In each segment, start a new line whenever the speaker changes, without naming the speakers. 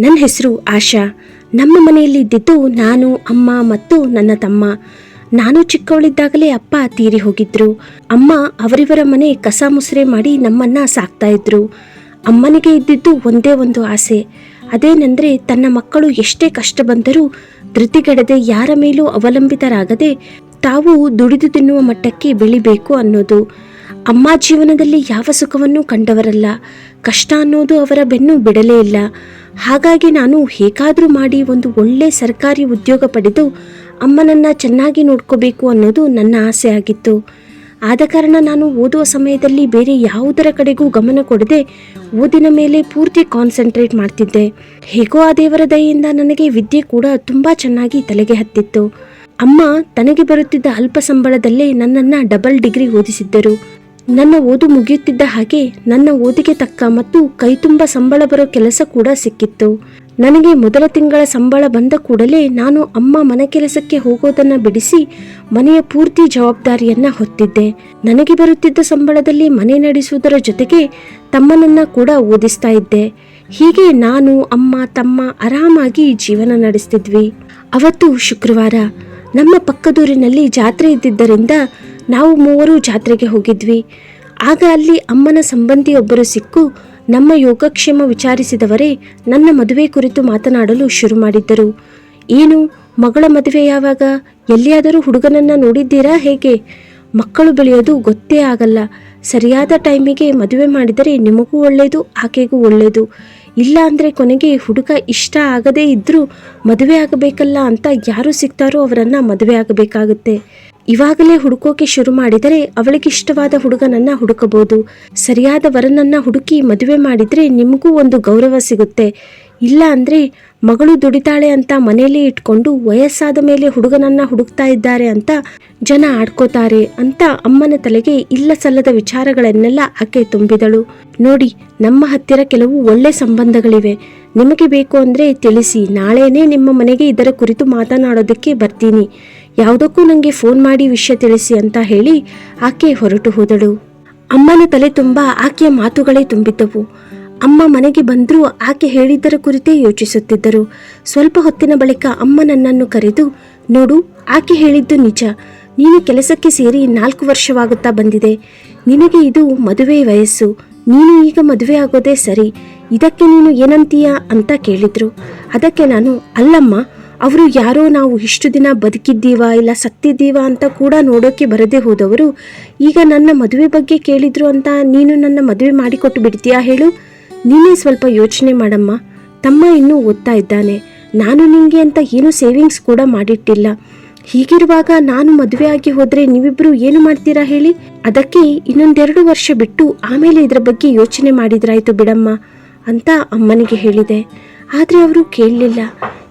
ನನ್ನ ಹೆಸರು ಆಶಾ. ನಮ್ಮ ಮನೆಯಲ್ಲಿ ಇದ್ದಿದ್ದು ನಾನು, ಅಮ್ಮ ಮತ್ತು ನನ್ನ ತಮ್ಮ. ನಾನು ಚಿಕ್ಕವಳಿದ್ದಾಗಲೇ ಅಪ್ಪ ತೀರಿ ಹೋಗಿದ್ರು. ಅಮ್ಮ ಅವರಿವರ ಮನೆ ಕಸ ಮುಸುರೆ ಮಾಡಿ ನಮ್ಮನ್ನ ಸಾಕ್ತಾ ಇದ್ರು. ಅಮ್ಮನಿಗೆ ಇದ್ದಿದ್ದು ಒಂದೇ ಒಂದು ಆಸೆ. ಅದೇನೆಂದ್ರೆ ತನ್ನ ಮಕ್ಕಳು ಎಷ್ಟೇ ಕಷ್ಟ ಬಂದರೂ ಧೃತಿಗೆಡದೆ ಯಾರ ಮೇಲೂ ಅವಲಂಬಿತರಾಗದೆ ತಾವು ದುಡಿದು ತಿನ್ನುವ ಮಟ್ಟಕ್ಕೆ ಬೆಳಿಬೇಕು ಅನ್ನೋದು. ಅಮ್ಮ ಜೀವನದಲ್ಲಿ ಯಾವ ಸುಖವನ್ನು ಕಂಡವರಲ್ಲ. ಕಷ್ಟ ಅನ್ನೋದು ಅವರ ಬೆನ್ನು ಬಿಡಲೇ ಇಲ್ಲ. ಹಾಗಾಗಿ ನಾನು ಹೇಗಾದರೂ ಮಾಡಿ ಒಂದು ಒಳ್ಳೆ ಸರ್ಕಾರಿ ಉದ್ಯೋಗ ಪಡೆದು ಅಮ್ಮನನ್ನು ಚೆನ್ನಾಗಿ ನೋಡ್ಕೋಬೇಕು ಅನ್ನೋದು ನನ್ನ ಆಸೆ ಆಗಿತ್ತು. ಆದ ಕಾರಣ ನಾನು ಓದುವ ಸಮಯದಲ್ಲಿ ಬೇರೆ ಯಾವುದರ ಕಡೆಗೂ ಗಮನ ಕೊಡದೆ ಓದಿನ ಮೇಲೆ ಪೂರ್ತಿ ಕಾನ್ಸಂಟ್ರೇಟ್ ಮಾಡ್ತಿದ್ದೆ. ಹೇಗೋ ಆ ದೇವರ ದಯೆಯಿಂದ ನನಗೆ ವಿದ್ಯೆ ಕೂಡ ತುಂಬ ಚೆನ್ನಾಗಿ ತಲೆಗೆ ಹತ್ತಿತ್ತು. ಅಮ್ಮ ತನಗೆ ಬರುತ್ತಿದ್ದ ಅಲ್ಪ ಸಂಬಳದಲ್ಲೇ ನನ್ನನ್ನು ಡಬಲ್ ಡಿಗ್ರಿ ಓದಿಸಿದ್ದರು. ನನ್ನ ಓದು ಮುಗಿಯುತ್ತಿದ್ದ ಹಾಗೆ ನನ್ನ ಓದಿಗೆ ತಕ್ಕ ಮತ್ತು ಕೈತುಂಬ ಸಂಬಳ ಬರೋ ಕೆಲಸ ಕೂಡ ಸಿಕ್ಕಿತ್ತು. ನನಗೆ ಮೊದಲ ತಿಂಗಳ ಸಂಬಳ ಬಂದ ಕೂಡಲೇ ನಾನು ಅಮ್ಮ ಮನೆ ಕೆಲಸಕ್ಕೆ ಹೋಗೋದನ್ನ ಬಿಡಿಸಿ ಮನೆಯ ಪೂರ್ತಿ ಜವಾಬ್ದಾರಿಯನ್ನ ಹೊತ್ತಿದ್ದೆ. ನನಗೆ ಬರುತ್ತಿದ್ದ ಸಂಬಳದಲ್ಲಿ ಮನೆ ನಡೆಸುವುದರ ಜೊತೆಗೆ ತಮ್ಮನನ್ನ ಕೂಡ ಓದಿಸ್ತಾ ಇದ್ದೆ. ಹೀಗೆ ನಾನು ಅಮ್ಮ, ತಮ್ಮ ಆರಾಮಾಗಿ ಜೀವನ ನಡೆಸ್ತಿದ್ವಿ. ಅವತ್ತು ಶುಕ್ರವಾರ ನಮ್ಮ ಪಕ್ಕದೂರಿನಲ್ಲಿ ಜಾತ್ರೆ ಇದ್ದಿದ್ದರಿಂದ ನಾವು ಮೂವರು ಜಾತ್ರೆಗೆ ಹೋಗಿದ್ವಿ. ಆಗ ಅಲ್ಲಿ ಅಮ್ಮನ ಸಂಬಂಧಿಯೊಬ್ಬರು ಸಿಕ್ಕು ನಮ್ಮ ಯೋಗಕ್ಷೇಮ ವಿಚಾರಿಸಿದವರೇ ನನ್ನ ಮದುವೆ ಕುರಿತು ಮಾತನಾಡಲು ಶುರು ಮಾಡಿದ್ದರು. ಏನು, ಮಗಳ ಮದುವೆ ಯಾವಾಗ? ಎಲ್ಲಿಯಾದರೂ ಹುಡುಗನನ್ನು ನೋಡಿದ್ದೀರಾ ಹೇಗೆ? ಮಕ್ಕಳು ಬೆಳೆಯೋದು ಗೊತ್ತೇ ಆಗಲ್ಲ. ಸರಿಯಾದ ಟೈಮಿಗೆ ಮದುವೆ ಮಾಡಿದರೆ ನಿಮಗೂ ಒಳ್ಳೆಯದು ಆಕೆಗೂ ಒಳ್ಳೆಯದು ಇಲ್ಲ ಅಂದರೆ ಕೊನೆಗೆ ಹುಡುಗ ಇಷ್ಟ ಆಗದೇ ಇದ್ದರೂ ಮದುವೆ ಆಗಬೇಕಲ್ಲ ಅಂತ ಯಾರು ಸಿಗ್ತಾರೋ ಅವರನ್ನು ಮದುವೆ ಆಗಬೇಕಾಗುತ್ತೆ. ಇವಾಗಲೇ ಹುಡುಕೋಕೆ ಶುರು ಮಾಡಿದರೆ ಅವಳಿಗೆ ಇಷ್ಟವಾದ ಹುಡುಗನನ್ನ ಹುಡುಕಬಹುದು. ಸರಿಯಾದ ವರನನ್ನ ಹುಡುಕಿ ಮದುವೆ ಮಾಡಿದ್ರೆ ನಿಮಗೂ ಒಂದು ಗೌರವ ಸಿಗುತ್ತೆ. ಇಲ್ಲ ಅಂದ್ರೆ ಮಗಳು ದುಡಿತಾಳೆ ಅಂತ ಮನೆಯಲ್ಲೇ ಇಟ್ಕೊಂಡು ವಯಸ್ಸಾದ ಮೇಲೆ ಹುಡುಗನನ್ನ ಹುಡುಕ್ತಾ ಇದ್ದಾರೆ ಅಂತ ಜನ ಆಡ್ಕೋತಾರೆ ಅಂತ ಅಮ್ಮನ ತಲೆಗೆ ಇಲ್ಲ ಸಲ್ಲದ ವಿಚಾರಗಳನ್ನೆಲ್ಲ ಆಕೆ ತುಂಬಿದಳು. ನೋಡಿ, ನಮ್ಮ ಹತ್ತಿರ ಕೆಲವು ಒಳ್ಳೆ ಸಂಬಂಧಗಳಿವೆ. ನಿಮಗೆ ಬೇಕು ಅಂದ್ರೆ ತಿಳಿಸಿ. ನಾಳೆನೇ ನಿಮ್ಮ ಮನೆಗೆ ಇದರ ಕುರಿತು ಮಾತನಾಡೋದಕ್ಕೆ ಬರ್ತೀನಿ. ಯಾವುದಕ್ಕೂ ನನಗೆ ಫೋನ್ ಮಾಡಿ ವಿಷಯ ತಿಳಿಸಿ ಅಂತ ಹೇಳಿ ಆಕೆ ಹೊರಟು ಹೋದಳು. ಅಮ್ಮನ ತಲೆ ತುಂಬ ಆಕೆಯ ಮಾತುಗಳೇ ತುಂಬಿದ್ದವು. ಅಮ್ಮ ಮನೆಗೆ ಬಂದರೂ ಆಕೆ ಹೇಳಿದ್ದರ ಕುರಿತೇ ಯೋಚಿಸುತ್ತಿದ್ದರು. ಸ್ವಲ್ಪ ಹೊತ್ತಿನ ಬಳಿಕ ಅಮ್ಮ ನನ್ನನ್ನು ಕರೆದು, ನೋಡು, ಆಕೆ ಹೇಳಿದ್ದು ನಿಜ. ನೀನು ಕೆಲಸಕ್ಕೆ ಸೇರಿ ನಾಲ್ಕು ವರ್ಷವಾಗುತ್ತಾ ಬಂದಿದೆ. ನಿನಗೆ ಇದು ಮದುವೆ ವಯಸ್ಸು. ನೀನು ಈಗ ಮದುವೆ ಆಗೋದೇ ಸರಿ. ಇದಕ್ಕೆ ನೀನು ಏನಂತೀಯ? ಅಂತ ಕೇಳಿದ್ರು. ಅದಕ್ಕೆ ನಾನು, ಅಲ್ಲಮ್ಮ ಅವರು ಯಾರೋ ನಾವು ಇಷ್ಟು ದಿನ ಬದುಕಿದ್ದೀವಾ ಇಲ್ಲ ಸತ್ತಿದ್ದೀವಾ ಅಂತ ಕೂಡ ನೋಡೋಕ್ಕೆ ಬರದೇ ಹೋದವರು, ಈಗ ನನ್ನ ಮದುವೆ ಬಗ್ಗೆ ಕೇಳಿದ್ರು ಅಂತ ನೀನು ನನ್ನ ಮದುವೆ ಮಾಡಿಕೊಟ್ಟು ಬಿಡ್ತೀಯಾ ಹೇಳು? ನೀನೇ ಸ್ವಲ್ಪ ಯೋಚನೆ ಮಾಡಮ್ಮ. ತಮ್ಮ ಇನ್ನೂ ಓದ್ತಾ ಇದ್ದಾನೆ. ನಾನು ನಿಮಗೆ ಅಂತ ಏನು ಸೇವಿಂಗ್ಸ್ ಕೂಡ ಮಾಡಿಟ್ಟಿಲ್ಲ. ಹೀಗಿರುವಾಗ ನಾನು ಮದುವೆ ಆಗಿ ಹೋದರೆ ನೀವಿಬ್ಬರು ಏನು ಮಾಡ್ತೀರಾ ಹೇಳಿ? ಅದಕ್ಕೆ ಇನ್ನೊಂದೆರಡು ವರ್ಷ ಬಿಟ್ಟು ಆಮೇಲೆ ಇದರ ಬಗ್ಗೆ ಯೋಚನೆ ಮಾಡಿದ್ರಾಯ್ತು ಬಿಡಮ್ಮ, ಅಂತ ಅಮ್ಮನಿಗೆ ಹೇಳಿದೆ. ಆದರೆ ಅವರು ಕೇಳಲಿಲ್ಲ.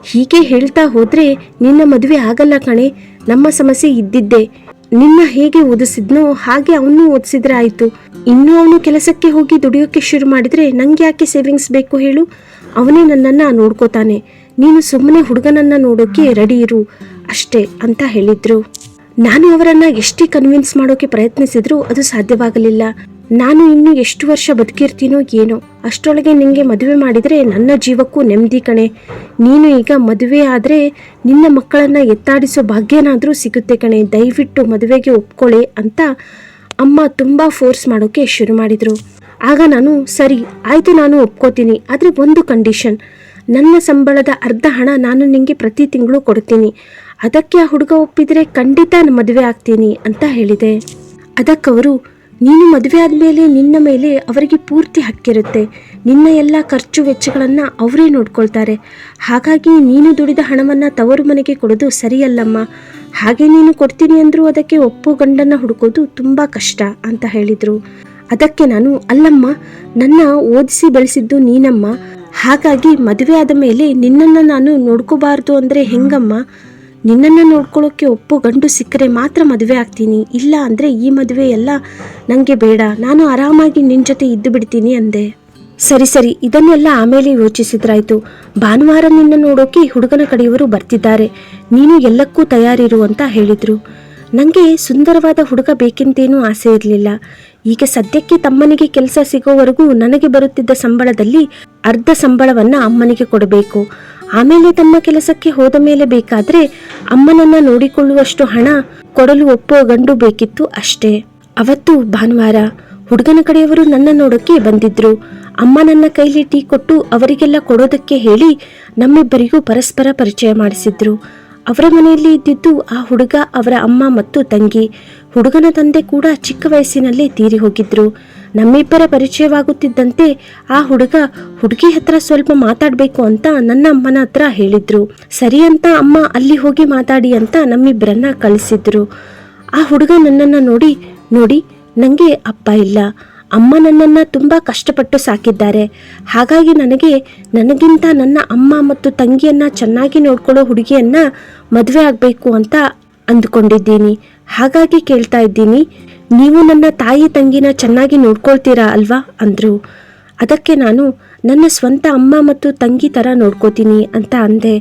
ಹೀಗೆ ಹೇಳ್ತಾ ಹೋದ್ರೆ ನಿನ್ನ ಮದುವೆ ಆಗಲ್ಲ ಕಣೆ. ನಮ್ಮ ಸಮಸ್ಯೆ ಇದ್ದಿದ್ದೆ. ನಿನ್ನ ಹೇಗೆ ಓದಿಸಿದ್ನೋ ಹಾಗೆ ಅವನು ಓದಿಸಿದ್ರೆ ಆಯ್ತು. ಇನ್ನೂ ಅವನು ಕೆಲಸಕ್ಕೆ ಹೋಗಿ ದುಡಿಯೋಕೆ ಶುರು ಮಾಡಿದ್ರೆ ನಂಗೆ ಯಾಕೆ ಸೇವಿಂಗ್ಸ್ ಬೇಕು ಹೇಳು. ಅವನೇ ನನ್ನನ್ನ ನೋಡ್ಕೋತಾನೆ. ನೀನು ಸುಮ್ಮನೆ ಹುಡುಗನನ್ನ ನೋಡೋಕೆ ರೆಡಿ ಇರು. ಅಷ್ಟೇ ಅಂತ ಹೇಳಿದ್ರು. ನಾನು ಅವರನ್ನ ಎಷ್ಟೇ ಕನ್ವಿನ್ಸ್ ಮಾಡೋಕೆ ಪ್ರಯತ್ನಿಸಿದ್ರೂ ಅದು ಸಾಧ್ಯವಾಗಲಿಲ್ಲ. ನಾನು ಇನ್ನು ಎಷ್ಟು ವರ್ಷ ಬದುಕಿರ್ತೀನೋ ಏನೋ, ಅಷ್ಟರೊಳಗೆ ನಿನಗೆ ಮದುವೆ ಮಾಡಿದರೆ ನನ್ನ ಜೀವಕ್ಕೂ ನೆಮ್ಮದಿ ಕಣೆ. ನೀನು ಈಗ ಮದುವೆ ಆದರೆ ನಿನ್ನ ಮಕ್ಕಳನ್ನು ಎತ್ತಾಡಿಸೋ ಭಾಗ್ಯನಾದರೂ ಸಿಗುತ್ತೆ ಕಣೆ. ದಯವಿಟ್ಟು ಮದುವೆಗೆ ಒಪ್ಕೊಳ್ಳಿ ಅಂತ ಅಮ್ಮ ತುಂಬ ಫೋರ್ಸ್ ಮಾಡೋಕ್ಕೆ ಶುರು ಮಾಡಿದರು. ಆಗ ನಾನು, ಸರಿ, ಆಯಿತು ನಾನು ಒಪ್ಕೋತೀನಿ, ಆದರೆ ಒಂದು ಕಂಡೀಷನ್. ನನ್ನ ಸಂಬಳದ ಅರ್ಧ ಹಣ ನಾನು ನಿಮಗೆ ಪ್ರತಿ ತಿಂಗಳು ಕೊಡ್ತೀನಿ. ಅದಕ್ಕೆ ಆ ಹುಡುಗ ಒಪ್ಪಿದರೆ ಖಂಡಿತ ಮದುವೆ ಆಗ್ತೀನಿ ಅಂತ ಹೇಳಿದೆ. ಅದಕ್ಕವರು ನೀನು ಮದುವೆ ಆದಮೇಲೆ ನಿನ್ನ ಮೇಲೆ ಅವರಿಗೆ ಪೂರ್ತಿ ಹಕ್ಕಿರುತ್ತೆ. ನಿನ್ನ ಎಲ್ಲ ಖರ್ಚು ವೆಚ್ಚಗಳನ್ನು ಅವರೇ ನೋಡ್ಕೊಳ್ತಾರೆ. ಹಾಗಾಗಿ ನೀನು ದುಡಿದ ಹಣವನ್ನು ತವರು ಮನೆಗೆ ಕೊಡೋದು ಸರಿಯಲ್ಲಮ್ಮ. ಹಾಗೆ ನೀನು ಕೊಡ್ತೀನಿ ಅಂದರೂ ಅದಕ್ಕೆ ಒಪ್ಪು ಗಂಡನ್ನು ಹುಡುಕೋದು ತುಂಬ ಕಷ್ಟ ಅಂತ ಹೇಳಿದರು. ಅದಕ್ಕೆ ನಾನು, ಅಲ್ಲಮ್ಮ, ನನ್ನ ಓದಿಸಿ ಬೆಳೆಸಿದ್ದು ನೀನಮ್ಮ. ಹಾಗಾಗಿ ಮದುವೆ ಆದ ಮೇಲೆ ನಿನ್ನನ್ನು ನಾನು ನೋಡ್ಕೋಬಾರ್ದು ಅಂದರೆ ಹೆಂಗಮ್ಮ? ನಿನ್ನನ್ನು ನೋಡ್ಕೊಳ್ಳೋಕ್ಕೆ ಒಪ್ಪು ಗಂಡು ಸಿಕ್ಕರೆ ಮಾತ್ರ ಮದುವೆ ಆಗ್ತೀನಿ. ಇಲ್ಲ ಅಂದರೆ ಈ ಮದುವೆ ಎಲ್ಲ ನನಗೆ ಬೇಡ. ನಾನು ಆರಾಮಾಗಿ ನಿನ್ನ ಜೊತೆ ಇದ್ದು ಬಿಡ್ತೀನಿ ಅಂದೆ. ಸರಿ ಸರಿ. ಇದನ್ನೆಲ್ಲ ಆಮೇಲೆ ಯೋಚಿಸಿದ್ರಾಯ್ತು. ಭಾನುವಾರ ನಿನ್ನ ನೋಡೋಕೆ ಹುಡುಗನ ಕಡೆಯವರು ಬರ್ತಿದ್ದಾರೆ. ನೀನು ಎಲ್ಲಕ್ಕೂ ತಯಾರಿರು ಅಂತ ಹೇಳಿದರು. ನನಗೆ ಸುಂದರವಾದ ಹುಡುಗ ಬೇಕೆಂತೇನೂ ಆಸೆ ಇರಲಿಲ್ಲ. ಈಗ ಸದ್ಯಕ್ಕೆ ತಮ್ಮನಿಗೆ ಕೆಲಸ ಸಿಗೋವರೆಗೂ ನನಗೆ ಬರುತ್ತಿದ್ದ ಸಂಬಳದಲ್ಲಿ ಅರ್ಧ ಸಂಬಳವನ್ನ ಅಮ್ಮನಿಗೆ ಕೊಡಬೇಕು. ಆಮೇಲೆ ತಮ್ಮ ಕೆಲಸಕ್ಕೆ ಹೋದ ಮೇಲೆ ಬೇಕಾದ್ರೆ ಅಮ್ಮನನ್ನ ನೋಡಿಕೊಳ್ಳುವಷ್ಟು ಹಣ ಕೊಡಲು ಒಪ್ಪುವ ಗಂಡು ಬೇಕಿತ್ತು ಅಷ್ಟೇ. ಅವತ್ತು ಭಾನುವಾರ ಹುಡುಗನ ಕಡೆಯವರು ನನ್ನ ನೋಡಕ್ಕೆ ಬಂದಿದ್ರು. ಅಮ್ಮ ನನ್ನ ಕೈಲಿ ಟೀ ಕೊಟ್ಟು ಅವರಿಗೆಲ್ಲ ಕೊಡೋದಕ್ಕೆ ಹೇಳಿ ನಮ್ಮಿಬ್ಬರಿಗೂ ಪರಸ್ಪರ ಪರಿಚಯ ಮಾಡಿಸಿದ್ರು. ಅವರ ಮನೆಯಲ್ಲಿ ಇದ್ದಿದ್ದು ಆ ಹುಡುಗ, ಅವರ ಅಮ್ಮ ಮತ್ತು ತಂಗಿ. ಹುಡುಗನ ತಂದೆ ಕೂಡ ಚಿಕ್ಕ ವಯಸ್ಸಿನಲ್ಲಿ ತೀರಿ ಹೋಗಿದ್ರು. ನಮ್ಮಿಬ್ಬರ ಪರಿಚಯವಾಗುತ್ತಿದ್ದಂತೆ ಆ ಹುಡುಗ ಹುಡುಗಿ ಹತ್ರ ಸ್ವಲ್ಪ ಮಾತಾಡಬೇಕು ಅಂತ ನನ್ನ ಅಮ್ಮನ ಹತ್ರ ಹೇಳಿದ್ರು. ಸರಿ ಅಂತ ಅಮ್ಮ ಅಲ್ಲಿ ಹೋಗಿ ಮಾತಾಡಿ ಅಂತ ನಮ್ಮಿಬ್ಬರನ್ನ ಕಳಿಸಿದ್ರು. ಆ ಹುಡುಗ ನನ್ನನ್ನು ನೋಡಿ ನೋಡಿ ನನಗೆ ಅಪ್ಪ ಇಲ್ಲ. ಅಮ್ಮ ನನ್ನನ್ನ ತುಂಬ ಕಷ್ಟಪಟ್ಟು ಸಾಕಿದ್ದಾರೆ. ಹಾಗಾಗಿ ನನಗೆ, ನನಗಿಂತ ನನ್ನ ಅಮ್ಮ ಮತ್ತು ತಂಗಿಯನ್ನ ಚೆನ್ನಾಗಿ ನೋಡ್ಕೊಳ್ಳೋ ಹುಡುಗಿಯನ್ನ ಮದುವೆ ಆಗಬೇಕು ಅಂತ ಅಂದುಕೊಂಡಿದ್ದೀನಿ. ಹಾಗಾಗಿ ಕೇಳ್ತಾ ಇದ್ದೀನಿ, ನೀವು ನನ್ನ ತಾಯಿ ತಂಗಿನ ಚೆನ್ನಾಗಿ ನೋಡ್ಕೊಳ್ತೀರಾ ಅಲ್ವಾ ಅಂದ್ರು. ಅದಕ್ಕೆ ನಾನು, ನನ್ನ ಸ್ವಂತ ಅಮ್ಮ ಮತ್ತು ತಂಗಿ ಥರ ನೋಡ್ಕೋತೀನಿ ಅಂತ ಅಂದೆ.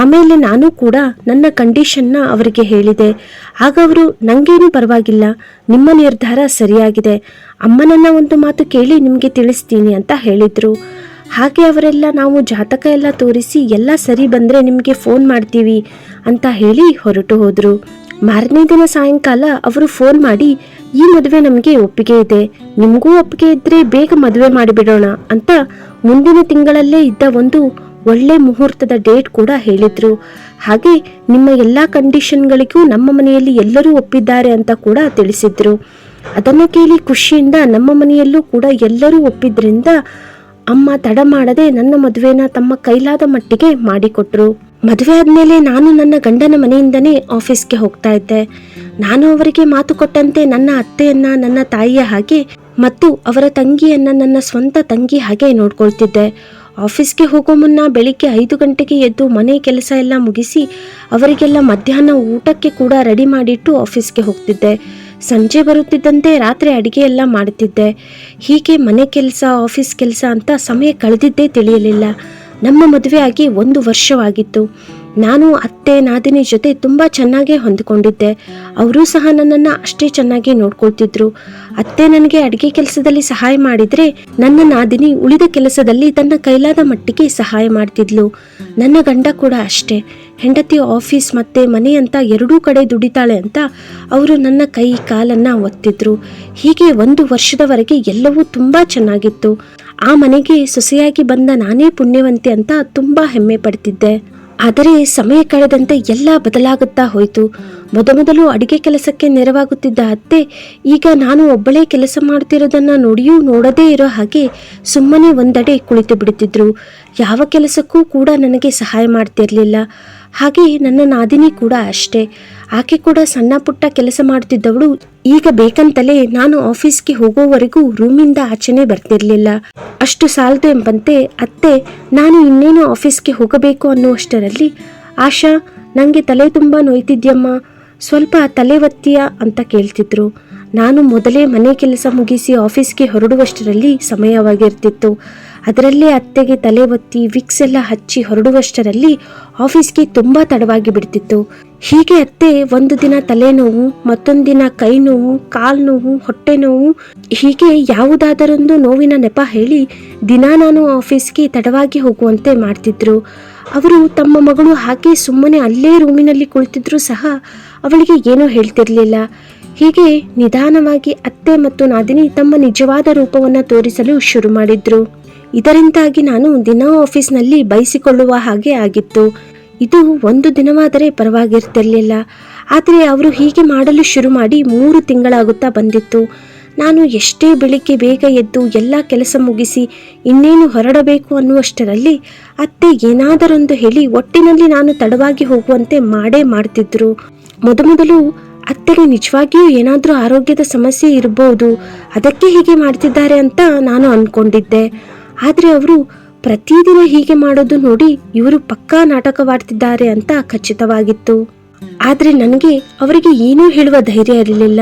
ಆಮೇಲೆ ನಾನು ಕೂಡ ನನ್ನ ಕಂಡೀಷನ್ನ ಅವರಿಗೆ ಹೇಳಿದೆ. ಆಗ ಅವರು ನನಗೇನು ಪರವಾಗಿಲ್ಲ, ನಿಮ್ಮ ನಿರ್ಧಾರ ಸರಿಯಾಗಿದೆ. ಅಮ್ಮನನ್ನ ಒಂದು ಮಾತು ಕೇಳಿ ನಿಮಗೆ ತಿಳಿಸ್ತೀನಿ ಅಂತ ಹೇಳಿದ್ರು. ಹಾಗೆ ಅವರೆಲ್ಲ ನಾವು ಜಾತಕ ಎಲ್ಲ ತೋರಿಸಿ ಎಲ್ಲ ಸರಿ ಬಂದರೆ ನಿಮಗೆ ಫೋನ್ ಮಾಡ್ತೀವಿ ಅಂತ ಹೇಳಿ ಹೊರಟು ಹೋದರು. ಮಾರನೇ ದಿನ ಸಾಯಂಕಾಲ ಅವರು ಫೋನ್ ಮಾಡಿ, ಈ ಮದುವೆ ನಮಗೆ ಒಪ್ಪಿಗೆ ಇದೆ. ನಿಮಗೂ ಒಪ್ಪಿಗೆ ಇದ್ದರೆ ಬೇಗ ಮದುವೆ ಮಾಡಿಬಿಡೋಣ ಅಂತ ಮುಂದಿನ ತಿಂಗಳಲ್ಲೇ ಇದ್ದ ಒಂದು ಒಳ್ಳೆ ಮುಹೂರ್ತದ ಡೇಟ್ ಕೂಡ ಹೇಳಿದ್ರು. ಹಾಗೆ ನಿಮ್ಮ ಎಲ್ಲ ಕಂಡೀಷನ್ಗಳಿಗೂ ನಮ್ಮ ಮನೆಯಲ್ಲಿ ಎಲ್ಲರೂ ಒಪ್ಪಿದ್ದಾರೆ ಅಂತ ಕೂಡ ತಿಳಿಸಿದ್ರು. ಅದನ್ನು ಕೇಳಿ ಖುಷಿಯಿಂದ ನಮ್ಮ ಮನೆಯಲ್ಲೂ ಕೂಡ ಎಲ್ಲರೂ ಒಪ್ಪಿದ್ರಿಂದ ಅಮ್ಮ ತಡ ಮಾಡದೆ ನನ್ನ ಮದುವೆನ ತಮ್ಮ ಕೈಲಾದ ಮಟ್ಟಿಗೆ ಮಾಡಿಕೊಟ್ರು. ಮದುವೆ ಆದ್ಮೇಲೆ ನಾನು ನನ್ನ ಗಂಡನ ಮನೆಯಿಂದನೇ ಆಫೀಸ್ಗೆ ಹೋಗ್ತಾ ಇದ್ದೆ. ನಾನು ಅವರಿಗೆ ಮಾತು ಕೊಟ್ಟಂತೆ ನನ್ನ ಅತ್ತೆಯನ್ನ, ನನ್ನ ತಾಯಿಯ ಹಾಗೆ ಮತ್ತು ಅವರ ತಂಗಿಯನ್ನ ನನ್ನ ಸ್ವಂತ ತಂಗಿ ಹಾಗೆ ನೋಡ್ಕೊಳ್ತಿದ್ದೆ. ಆಫೀಸ್ಗೆ ಹೋಗೋ ಮುನ್ನ ಬೆಳಿಗ್ಗೆ ಐದು ಗಂಟೆಗೆ ಎದ್ದು ಮನೆ ಕೆಲಸ ಎಲ್ಲ ಮುಗಿಸಿ ಅವರಿಗೆಲ್ಲ ಮಧ್ಯಾಹ್ನ ಊಟಕ್ಕೆ ಕೂಡ ರೆಡಿ ಮಾಡಿಟ್ಟು ಆಫೀಸ್ಗೆ ಹೋಗ್ತಿದ್ದೆ. ಸಂಜೆ ಬರುತ್ತಿದ್ದಂತೆ ರಾತ್ರಿ ಅಡಿಗೆ ಎಲ್ಲ ಮಾಡುತ್ತಿದ್ದೆ. ಹೀಗೆ ಮನೆ ಕೆಲಸ, ಆಫೀಸ್ ಕೆಲಸ ಅಂತ ಸಮಯ ಕಳೆದಿದ್ದೇ ತಿಳಿಯಲಿಲ್ಲ. ನಮ್ಮ ಮದುವೆ ಆಗಿ ಒಂದು ವರ್ಷವಾಗಿತ್ತು. ನಾನು ಅತ್ತೆ ನಾದಿನಿ ಜೊತೆ ತುಂಬ ಚೆನ್ನಾಗೇ ಹೊಂದಿಕೊಂಡಿದ್ದೆ. ಅವರೂ ಸಹ ನನ್ನನ್ನು ಅಷ್ಟೇ ಚೆನ್ನಾಗಿ ನೋಡ್ಕೊಳ್ತಿದ್ರು. ಅತ್ತೆ ನನಗೆ ಅಡುಗೆ ಕೆಲಸದಲ್ಲಿ ಸಹಾಯ ಮಾಡಿದರೆ ನನ್ನ ನಾದಿನಿ ಉಳಿದ ಕೆಲಸದಲ್ಲಿ ತನ್ನ ಕೈಲಾದ ಮಟ್ಟಿಗೆ ಸಹಾಯ ಮಾಡ್ತಿದ್ಲು. ನನ್ನ ಗಂಡ ಕೂಡ ಅಷ್ಟೇ. ಹೆಂಡತಿ ಆಫೀಸ್ ಮತ್ತೆ ಮನೆ ಅಂತ ಎರಡೂ ಕಡೆ ದುಡಿತಾಳೆ ಅಂತ ಅವರು ನನ್ನ ಕೈ ಕಾಲನ್ನು ಒತ್ತಿದ್ರು. ಹೀಗೆ ಒಂದು ವರ್ಷದವರೆಗೆ ಎಲ್ಲವೂ ತುಂಬ ಚೆನ್ನಾಗಿತ್ತು. ಆ ಮನೆಗೆ ಸೊಸೆಯಾಗಿ ಬಂದ ನಾನೇ ಪುಣ್ಯವಂತೆ ಅಂತ ತುಂಬಾ ಹೆಮ್ಮೆ ಪಡ್ತಿದ್ದೆ. ಆದರೆ ಸಮಯ ಕಳೆದಂತೆ ಎಲ್ಲ ಬದಲಾಗುತ್ತಾ ಹೋಯಿತು. ಮೊದಮೊದಲು ಅಡಿಗೆ ಕೆಲಸಕ್ಕೆ ನೆರವಾಗುತ್ತಿದ್ದ ಅತ್ತೆ, ಈಗ ನಾನು ಒಬ್ಬಳೇ ಕೆಲಸ ಮಾಡ್ತಿರೋದನ್ನು ನೋಡಿಯೂ ನೋಡದೇ ಇರೋ ಹಾಗೆ ಸುಮ್ಮನೆ ಒಂದೆಡೆ ಕುಳಿತು ಬಿಡುತ್ತಿದ್ರು. ಯಾವ ಕೆಲಸಕ್ಕೂ ಕೂಡ ನನಗೆ ಸಹಾಯ ಮಾಡ್ತಿರ್ಲಿಲ್ಲ. ಹಾಗೆ ನನ್ನ ನಾದಿನಿ ಕೂಡ ಅಷ್ಟೇ. ಆಕೆ ಕೂಡ ಸಣ್ಣ ಪುಟ್ಟ ಕೆಲಸ ಮಾಡ್ತಿದ್ದವಳು. ಈಗ ಬೇಕಂತಲೇ ನಾನು ಆಫೀಸ್ಗೆ ಹೋಗೋವರೆಗೂ ರೂಮಿಂದ ಆಚೆನೆ ಬರ್ತಿರ್ಲಿಲ್ಲ. ಅಷ್ಟು ಸಾಲದು ಎಂಬಂತೆ ಅತ್ತೆ, ನಾನು ಇನ್ನೇನು ಆಫೀಸ್ಗೆ ಹೋಗಬೇಕು ಅನ್ನುವಷ್ಟರಲ್ಲಿ, ಆಶಾ ನನಗೆ ತಲೆ ತುಂಬ ನೋಯ್ತಿದ್ಯಮ್ಮ. ಸ್ವಲ್ಪ ತಲೆ ಅಂತ ಕೇಳ್ತಿದ್ರು. ನಾನು ಮೊದಲೇ ಮನೆ ಕೆಲಸ ಮುಗಿಸಿ ಆಫೀಸ್ಗೆ ಹೊರಡುವಷ್ಟರಲ್ಲಿ ಸಮಯವಾಗಿರ್ತಿತ್ತು. ಅದರಲ್ಲೇ ಅತ್ತೆಗೆ ತಲೆ ಒತ್ತಿ ವಿಕ್ಸ್ ಎಲ್ಲ ಹಚ್ಚಿ ಹೊರಡುವಷ್ಟರಲ್ಲಿ ಆಫೀಸ್ಗೆ ತುಂಬ ತಡವಾಗಿ ಬಿಡ್ತಿತ್ತು. ಹೀಗೆ ಅತ್ತೆ ಒಂದು ದಿನ ತಲೆನೋವು, ಮತ್ತೊಂದು ದಿನ ಕೈ ನೋವು ಕಾಲು ನೋವು ಹೊಟ್ಟೆ ನೋವು ಹೀಗೆ ಯಾವುದಾದರೊಂದು ನೋವಿನ ನೆಪ ಹೇಳಿ ದಿನ ನಾನು ಆಫೀಸ್ಗೆ ತಡವಾಗಿ ಹೋಗುವಂತೆ ಮಾಡ್ತಿದ್ರು. ಅವರು ತಮ್ಮ ಮಗಳು ಹಾಗೆ ಸುಮ್ಮನೆ ಅಲ್ಲೇ ರೂಮಿನಲ್ಲಿ ಕುಳಿತಿದ್ರು ಸಹ ಅವಳಿಗೆ ಏನೂ ಹೇಳ್ತಿರ್ಲಿಲ್ಲ. ಹೀಗೆ ನಿಧಾನವಾಗಿ ಅತ್ತೆ ಮತ್ತು ನಾದಿನಿ ತಮ್ಮ ನಿಜವಾದ ರೂಪವನ್ನು ತೋರಿಸಲು ಶುರು ಮಾಡಿದ್ರು. ಇದರಿಂದಾಗಿ ನಾನು ದಿನ ಆಫೀಸ್ನಲ್ಲಿ ಬಯಸಿಕೊಳ್ಳುವ ಹಾಗೆ ಆಗಿತ್ತು. ಇದು ಒಂದು ದಿನವಾದರೆ ಪರವಾಗಿರ್ತಿರ್ಲಿಲ್ಲ. ಆದರೆ ಅವರು ಹೀಗೆ ಮಾಡಲು ಶುರು ಮಾಡಿ ಮೂರು ತಿಂಗಳಾಗುತ್ತಾ ಬಂದಿತ್ತು. ನಾನು ಎಷ್ಟೇ ಬೆಳಿಗ್ಗೆ ಬೇಗ ಎದ್ದು ಎಲ್ಲ ಕೆಲಸ ಮುಗಿಸಿ ಇನ್ನೇನು ಹೊರಡಬೇಕು ಅನ್ನುವಷ್ಟರಲ್ಲಿ ಅತ್ತೆ ಏನಾದರೊಂದು ಹೇಳಿ ಒಟ್ಟಿನಲ್ಲಿ ನಾನು ತಡವಾಗಿ ಹೋಗುವಂತೆ ಮಾಡೇ ಮಾಡ್ತಿದ್ರು. ಮೊದಮೊದಲು ಅತ್ತೆಗೆ ನಿಜವಾಗಿಯೂ ಏನಾದರೂ ಆರೋಗ್ಯದ ಸಮಸ್ಯೆ ಇರಬಹುದು ಅದಕ್ಕೆ ಹೀಗೆ ಮಾಡ್ತಿದ್ದಾರೆ ಅಂತ ನಾನು ಅಂದ್ಕೊಂಡಿದ್ದೆ ಆದರೆ ಅವರು ಪ್ರತಿದಿನ ಹೀಗೆ ಮಾಡೋದು ನೋಡಿ ಇವರು ಪಕ್ಕಾ ನಾಟಕವಾಡ್ತಿದ್ದಾರೆ ಅಂತ ಖಚಿತವಾಗಿತ್ತು. ಆದರೆ ನನಗೆ ಅವರಿಗೆ ಏನೂ ಹೇಳುವ ಧೈರ್ಯ ಇರಲಿಲ್ಲ.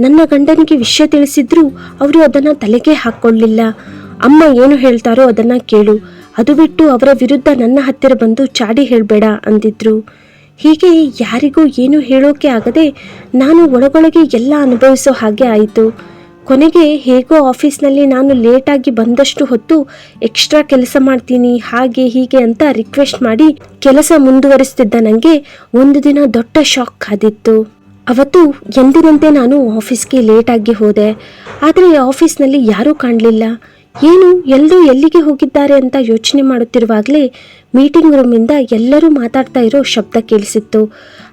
ನನ್ನ ಗಂಡನಿಗೆ ವಿಷಯ ತಿಳಿಸಿದ್ರು ಅವರು ಅದನ್ನು ತಲೆಗೆ ಹಾಕ್ಕೊಳ್ಳಿಲ್ಲ ಅಮ್ಮ ಏನು ಹೇಳ್ತಾರೋ ಅದನ್ನ ಕೇಳು. ಅದು ಬಿಟ್ಟು ಅವರ ವಿರುದ್ಧ ನನ್ನ ಹತ್ತಿರ ಬಂದು ಚಾಡಿ ಹೇಳಬೇಡ ಅಂದಿದ್ರು. ಹೀಗೆ ಯಾರಿಗೂ ಏನು ಹೇಳೋಕೆ ಆಗದೆ ನಾನು ಒಳಗೊಳಗೆ ಎಲ್ಲ ಅನುಭವಿಸೋ ಹಾಗೆ ಆಯಿತು. ಕೊನೆಗೆ ಹೇಗೋ ಆಫೀಸ್ನಲ್ಲಿ ನಾನು ಲೇಟಾಗಿ ಬಂದಷ್ಟು ಹೊತ್ತು ಎಕ್ಸ್ಟ್ರಾ ಕೆಲಸ ಮಾಡ್ತೀನಿ, ಹಾಗೆ ಹೀಗೆ ಅಂತ ರಿಕ್ವೆಸ್ಟ್ ಮಾಡಿ ಕೆಲಸ ಮುಂದುವರಿಸ್ತಿದ್ದ ನನಗೆ ಒಂದು ದಿನ ದೊಡ್ಡ ಶಾಕ್ ಆದಿತ್ತು ಅವತ್ತು ಎಂದಿನಂತೆ ನಾನು ಆಫೀಸ್ಗೆ ಲೇಟಾಗಿ ಹೋದೆ, ಆದರೆ ಆಫೀಸ್ನಲ್ಲಿ ಯಾರೂ ಕಾಣಲಿಲ್ಲ. ಏನು, ಎಲ್ಲರೂ ಎಲ್ಲಿಗೆ ಹೋಗಿದ್ದಾರೆ ಅಂತ ಯೋಚನೆ ಮಾಡುತ್ತಿರುವಾಗಲೇ ಮೀಟಿಂಗ್ ರೂಮಿಂದ ಎಲ್ಲರೂ ಮಾತಾಡ್ತಾ ಇರೋ ಶಬ್ದ ಕೇಳಿಸಿತ್ತು.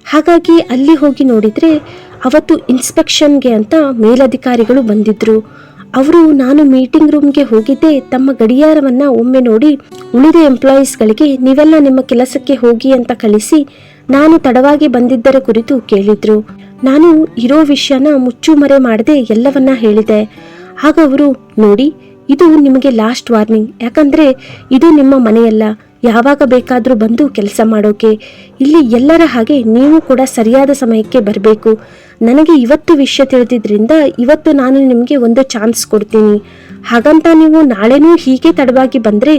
ಹಾಗಾಗಿ ಅಲ್ಲಿ ಹೋಗಿ ನೋಡಿದರೆ ಅವತ್ತು ಇನ್ಸ್ಪೆಕ್ಷನ್ಗೆ ಅಂತ ಮೇಲಧಿಕಾರಿಗಳು ಬಂದಿದ್ರು. ಅವರು, ನಾನು ಮೀಟಿಂಗ್ ರೂಮ್ಗೆ ಹೋಗಿದ್ದೆ. ತಮ್ಮ ಗಡಿಯಾರವನ್ನ ಒಮ್ಮೆ ನೋಡಿ ಉಳಿದ ಎಂಪ್ಲಾಯೀಸ್ಗಳಿಗೆ ನೀವೆಲ್ಲ ನಿಮ್ಮ ಕೆಲಸಕ್ಕೆ ಹೋಗಿ ಅಂತ ಕಳಿಸಿ ನಾನು ತಡವಾಗಿ ಬಂದಿದ್ದರ ಕುರಿತು ಕೇಳಿದ್ರು. ನಾನು ಇರೋ ವಿಷಯನ ಮುಚ್ಚುಮರೆ ಮಾಡದೆ ಎಲ್ಲವನ್ನ ಹೇಳಿದೆ. ಆಗ ಅವರು, ನೋಡಿ ಇದು ನಿಮಗೆ ಲಾಸ್ಟ್ ವಾರ್ನಿಂಗ್ ಯಾಕಂದ್ರೆ ಇದು ನಿಮ್ಮ ಮನೆಯಲ್ಲ. ಯಾವಾಗ ಬೇಕಾದರೂ ಬಂದು ಕೆಲಸ ಮಾಡೋಕೆ. ಇಲ್ಲಿ ಎಲ್ಲರ ಹಾಗೆ ನೀವು ಕೂಡ ಸರಿಯಾದ ಸಮಯಕ್ಕೆ ಬರಬೇಕು. ನನಗೆ ಇವತ್ತು ವಿಷಯ ತಿಳಿದಿದ್ರಿಂದ ಇವತ್ತು ನಾನು ನಿಮಗೆ ಒಂದು ಚಾನ್ಸ್ ಕೊಡ್ತೀನಿ. ಹಾಗಂತ ನೀವು ನಾಳೆನೂ ಹೀಗೆ ತಡವಾಗಿ ಬಂದರೆ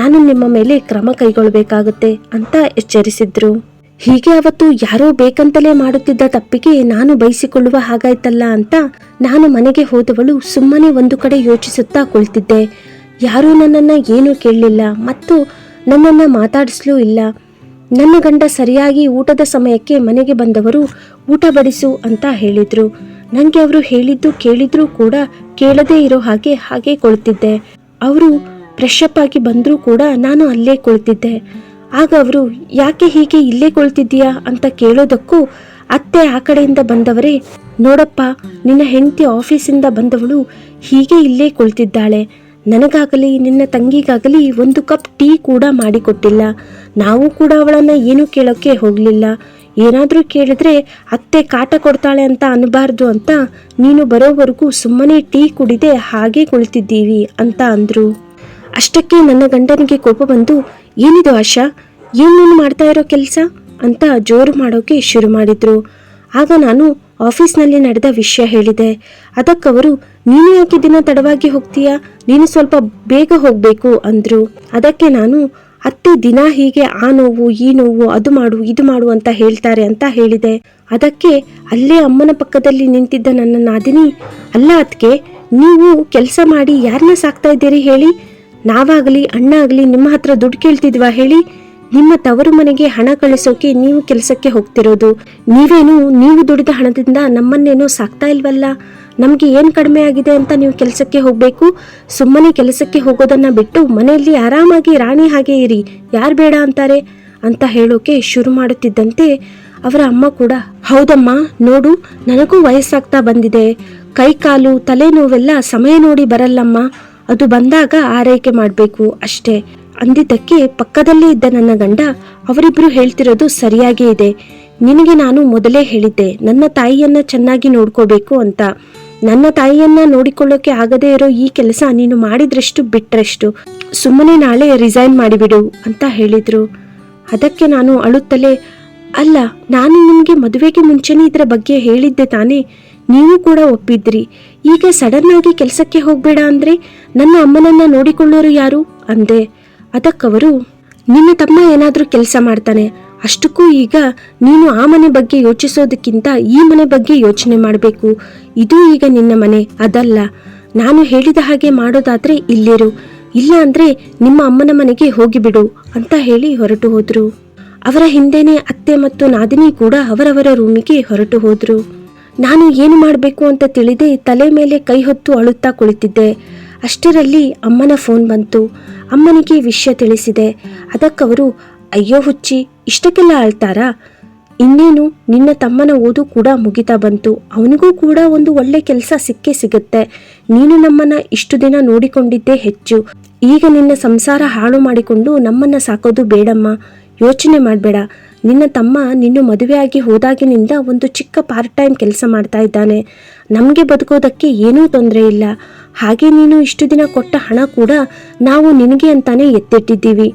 ನಾನು ನಿಮ್ಮ ಮೇಲೆ ಕ್ರಮ ಕೈಗೊಳ್ಳಬೇಕಾಗುತ್ತೆ ಅಂತ ಎಚ್ಚರಿಸಿದ್ರು. ಹೀಗೆ ಅವತ್ತು ಯಾರೋ ಬೇಕಂತಲೇ ಮಾಡುತ್ತಿದ್ದ ತಪ್ಪಿಗೆ ನಾನು ಬಯಸಿಕೊಳ್ಳುವ ಹಾಗಾಯ್ತಲ್ಲ ಅಂತ ನಾನು ಮನೆಗೆ ಹೋದವಳು ಸುಮ್ಮನೆ ಒಂದು ಕಡೆ ಯೋಚಿಸುತ್ತಾ ಕುಳಿತಿದ್ದೆ. ಯಾರೂ ನನ್ನನ್ನ ಏನೂ ಕೇಳಲಿಲ್ಲ ಮತ್ತು ನನ್ನನ್ನ ಮಾತಾಡಿಸ್ಲೂ ಇಲ್ಲ. ನನ್ನ ಗಂಡ ಸರಿಯಾಗಿ ಊಟದ ಸಮಯಕ್ಕೆ ಮನೆಗೆ ಬಂದವರು ಊಟ ಬಡಿಸು ಅಂತ ಹೇಳಿದ್ರು. ನನಗೆ ಅವರು ಹೇಳಿದ್ದು ಕೇಳಿದ್ರೂ ಕೂಡ ಕೇಳದೇ ಇರೋ ಹಾಗೆ ಹಾಗೆ ಕುಳಿತಿದ್ದೆ. ಅವರು ಫ್ರೆಶ್ ಅಪ್ ಆಗಿ ಬಂದರೂ ಕೂಡ ನಾನು ಅಲ್ಲೇ ಕುಳಿತಿದ್ದೆ. ಆಗ ಅವರು, ಯಾಕೆ ಹೀಗೆ ಇಲ್ಲೇ ಕೊಳ್ತಿದ್ದೀಯಾ? ಅಂತ ಕೇಳೋದಕ್ಕೂ ಅತ್ತೆ ಆ ಕಡೆಯಿಂದ ಬಂದವರೇ, ನೋಡಪ್ಪ, ನಿನ್ನ ಹೆಂಡತಿ ಆಫೀಸಿಂದ ಬಂದವಳು ಹೀಗೆ ಇಲ್ಲೇ ಕುಳಿತಿದ್ದಾಳೆ. ನನಗಾಗಲಿ, ನಿನ್ನ ತಂಗಿಗಾಗಲಿ ಒಂದು ಕಪ್ ಟೀ ಕೂಡ ಮಾಡಿಕೊಟ್ಟಿಲ್ಲ. ನಾವು ಕೂಡ ಅವಳನ್ನ ಏನೂ ಕೇಳೋಕೆ ಹೋಗಲಿಲ್ಲ. ಏನಾದರೂ ಕೇಳಿದ್ರೆ ಅತ್ತೆ ಕಾಟ ಕೊಡ್ತಾಳೆ ಅಂತ ಅನ್ನಬಾರ್ದು ಅಂತ ನೀನು ಬರೋವರೆಗೂ ಸುಮ್ಮನೆ ಟೀ ಕುಡಿದೆ ಹಾಗೆ ಕುಳಿತಿದ್ದೀವಿ ಅಂತ ಅಂದ್ರು. ಅಷ್ಟಕ್ಕೆ ನನ್ನ ಗಂಡನಿಗೆ ಕೋಪ ಬಂದು, ಏನಿದು ಆಶಾ? ಏನು ನೀನು ಮಾಡ್ತಾ ಇರೋ ಕೆಲಸ? ಅಂತ ಜೋರು ಮಾಡೋಕೆ ಶುರು ಮಾಡಿದ್ರು. ಆಗ ನಾನು ಆಫೀಸ್ನಲ್ಲಿ ನಡೆದ ವಿಷಯ ಹೇಳಿದೆ. ಅದಕ್ಕವರು ನೀನು ಯಾಕೆ ದಿನ ತಡವಾಗಿ ಹೋಗ್ತೀಯಾ? ನೀನು ಸ್ವಲ್ಪ ಬೇಗ ಹೋಗಬೇಕು ಅಂದ್ರು. ಅದಕ್ಕೆ ನಾನು, ಅತ್ತೆ ದಿನ ಹೀಗೆ ಆ ನೋವು, ಈ ನೋವು, ಅದು ಮಾಡು, ಇದು ಮಾಡು ಅಂತ ಹೇಳ್ತಾರೆ ಅಂತ ಹೇಳಿದೆ. ಅದಕ್ಕೆ ಅಲ್ಲೇ ಅಮ್ಮನ ಪಕ್ಕದಲ್ಲಿ ನಿಂತಿದ್ದ ನನ್ನ ನಾದಿನಿ ಅಲ್ಲ ಅದಕ್ಕೆ ನೀವು ಕೆಲಸ ಮಾಡಿ ಯಾರನ್ನ ಸಾಕ್ತಾ ಇದ್ದೀರಿ ಹೇಳಿ? ನಾವಾಗಲಿ ಅಣ್ಣ ಆಗಲಿ ನಿಮ್ಮ ಹತ್ರ ದುಡ್ಡು ಕೇಳ್ತಿದ್ವಾ ಹೇಳಿ? ನಿಮ್ಮ ತವರು ಮನೆಗೆ ಹಣ ಕಳಿಸೋಕೆ ನೀವು ಕೆಲಸಕ್ಕೆ ಹೋಗ್ತಿರೋದು. ನೀವೇನು, ನೀವು ದುಡಿದ ಹಣದಿಂದ ನಮ್ಮನ್ನೇನೋ ಸಾಕ್ತಾ ಇಲ್ವಲ್ಲ? ನಮಗೆ ಏನು ಕಡಿಮೆ ಆಗಿದೆ ಅಂತ ನೀವು ಕೆಲಸಕ್ಕೆ ಹೋಗಬೇಕು? ಸುಮ್ಮನೆ ಕೆಲಸಕ್ಕೆ ಹೋಗೋದನ್ನ ಬಿಟ್ಟು ಮನೆಯಲ್ಲಿ ಆರಾಮಾಗಿ ರಾಣಿ ಹಾಗೆ ಇರಿ. ಯಾರು ಬೇಡ ಅಂತಾರೆ? ಅಂತ ಹೇಳೋಕೆ ಶುರು ಮಾಡುತ್ತಿದ್ದಂತೆ ಅವರ ಅಮ್ಮ ಕೂಡ, ಹೌದಮ್ಮ, ನೋಡು, ನನಗೂ ವಯಸ್ಸಾಗ್ತಾ ಬಂದಿದೆ. ಕೈ ಕಾಲು ತಲೆನೋವೆಲ್ಲ ಸಮಯ ನೋಡಿ ಬರಲ್ಲಮ್ಮ. ಅದು ಬಂದಾಗ ಆರೈಕೆ ಮಾಡಬೇಕು ಅಷ್ಟೇ. ಅಂದಿದ್ದಕ್ಕೆ ಪಕ್ಕದಲ್ಲೇ ಇದ್ದ ನನ್ನ ಗಂಡ, ಅವರಿಬ್ರು ಹೇಳ್ತಿರೋದು ಸರಿಯಾಗೇ ಇದೆ. ನಿನಗೆ ನಾನು ಮೊದಲೇ ಹೇಳಿದ್ದೆ, ನನ್ನ ತಾಯಿಯನ್ನ ಚೆನ್ನಾಗಿ ನೋಡ್ಕೋಬೇಕು ಅಂತ. ನನ್ನ ತಾಯಿಯನ್ನ ನೋಡಿಕೊಳ್ಳೋಕೆ ಆಗದೇ ಇರೋ ಈ ಕೆಲಸ ನೀನು ಮಾಡಿದ್ರಷ್ಟು ಬಿಟ್ರಷ್ಟು. ಸುಮ್ಮನೆ ನಾಳೆ ರಿಸೈನ್ ಮಾಡಿಬಿಡು ಅಂತ ಹೇಳಿದ್ರು. ಅದಕ್ಕೆ ನಾನು ಅಳುತ್ತಲೇ, ಅಲ್ಲ, ನಾನು ನಿಮಗೆ ಮದುವೆಗೆ ಮುಂಚೆನೇ ಇದರ ಬಗ್ಗೆ ಹೇಳಿದ್ದೆ ತಾನೇ. ನೀವು ಕೂಡ ಒಪ್ಪಿದ್ರಿ ಈಗ ಸಡನ್ ಆಗಿ ಕೆಲಸಕ್ಕೆ ಹೋಗ್ಬೇಡ ಅಂದ್ರೆ ನನ್ನ ಅಮ್ಮನನ್ನ ನೋಡಿಕೊಳ್ಳೋರು ಯಾರು? ಅಂದೆ. ಅದಕ್ಕವರು, ನಿನ್ನ ತಮ್ಮ ಏನಾದ್ರೂ ಕೆಲಸ ಮಾಡ್ತಾನೆ. ಅಷ್ಟಕ್ಕೂ ಈಗ ನೀನು ಆ ಮನೆ ಬಗ್ಗೆ ಯೋಚಿಸೋದಕ್ಕಿಂತ ಈ ಮನೆ ಬಗ್ಗೆ ಯೋಚನೆ ಮಾಡಬೇಕು. ಇದು ಈಗ ನಿನ್ನ ಮನೆ, ಅದಲ್ಲ. ನಾನು ಹೇಳಿದ ಹಾಗೆ ಮಾಡೋದಾದ್ರೆ ಇಲ್ಲಿರು. ಇಲ್ಲ ಅಂದ್ರೆ ನಿಮ್ಮ ಅಮ್ಮನ ಮನೆಗೆ ಹೋಗಿಬಿಡು ಅಂತ ಹೇಳಿ ಹೊರಟು ಹೋದ್ರು. ಅವರ ಹಿಂದೆನೆ ಅತ್ತೆ ಮತ್ತು ನಾದಿನಿ ಕೂಡ ಅವರವರ ರೂಮಿಗೆ ಹೊರಟು ಹೋದ್ರು. ನಾನು ಏನು ಮಾಡಬೇಕು ಅಂತ ತಿಳಿದೇ ತಲೆ ಮೇಲೆ ಕೈ ಹೊತ್ತು ಅಳುತ್ತಾ ಕುಳಿತಿದ್ದೆ. ಅಷ್ಟರಲ್ಲಿ ಅಮ್ಮನ ಫೋನ್ ಬಂತು. ಅಮ್ಮನಿಗೆ ವಿಷಯ ತಿಳಿಸಿದೆ. ಅದಕ್ಕವರು, ಅಯ್ಯೋ ಹುಚ್ಚಿ, ಇಷ್ಟಕ್ಕೆಲ್ಲ ಅಳ್ತಾರಾ? ಇನ್ನೇನು, ನಿನ್ನ ತಮ್ಮನ ಓದು ಕೂಡ ಮುಗಿತಾ ಬಂತು. ಅವನಿಗೂ ಕೂಡ ಒಂದು ಒಳ್ಳೆ ಕೆಲಸ ಸಿಕ್ಕೇ ಸಿಗುತ್ತೆ. ನೀನು ನಮ್ಮನ್ನ ಇಷ್ಟು ದಿನ ನೋಡಿಕೊಂಡಿದ್ದೇ ಹೆಚ್ಚು. ಈಗ ನಿನ್ನ ಸಂಸಾರ ಹಾಳು ಮಾಡಿಕೊಂಡು ನಮ್ಮನ್ನ ಸಾಕೋದು ಬೇಡಮ್ಮ. ಯೋಚನೆ ಮಾಡಬೇಡ. ನಿನ್ನ ತಮ್ಮ ನಿನ್ನ ಮದುವೆಯಾಗಿ ಹೋದಾಗಿನಿಂದ ಒಂದು ಚಿಕ್ಕ ಪಾರ್ಟ್ ಟೈಮ್ ಕೆಲಸ ಮಾಡ್ತಾ ಇದ್ದಾನೆ. ನಮಗೆ ಬದುಕೋದಕ್ಕೆ ಏನೂ ತೊಂದರೆ ಇಲ್ಲ. ಹಾಗೆ ನೀನು ಇಷ್ಟು ದಿನ ಕೊಟ್ಟ ಹಣ ಕೂಡ ನಾವು ನಿನಗೆ ಅಂತಾನೆ ಎತ್ತಿಟ್ಟಿದ್ದೀವಿ.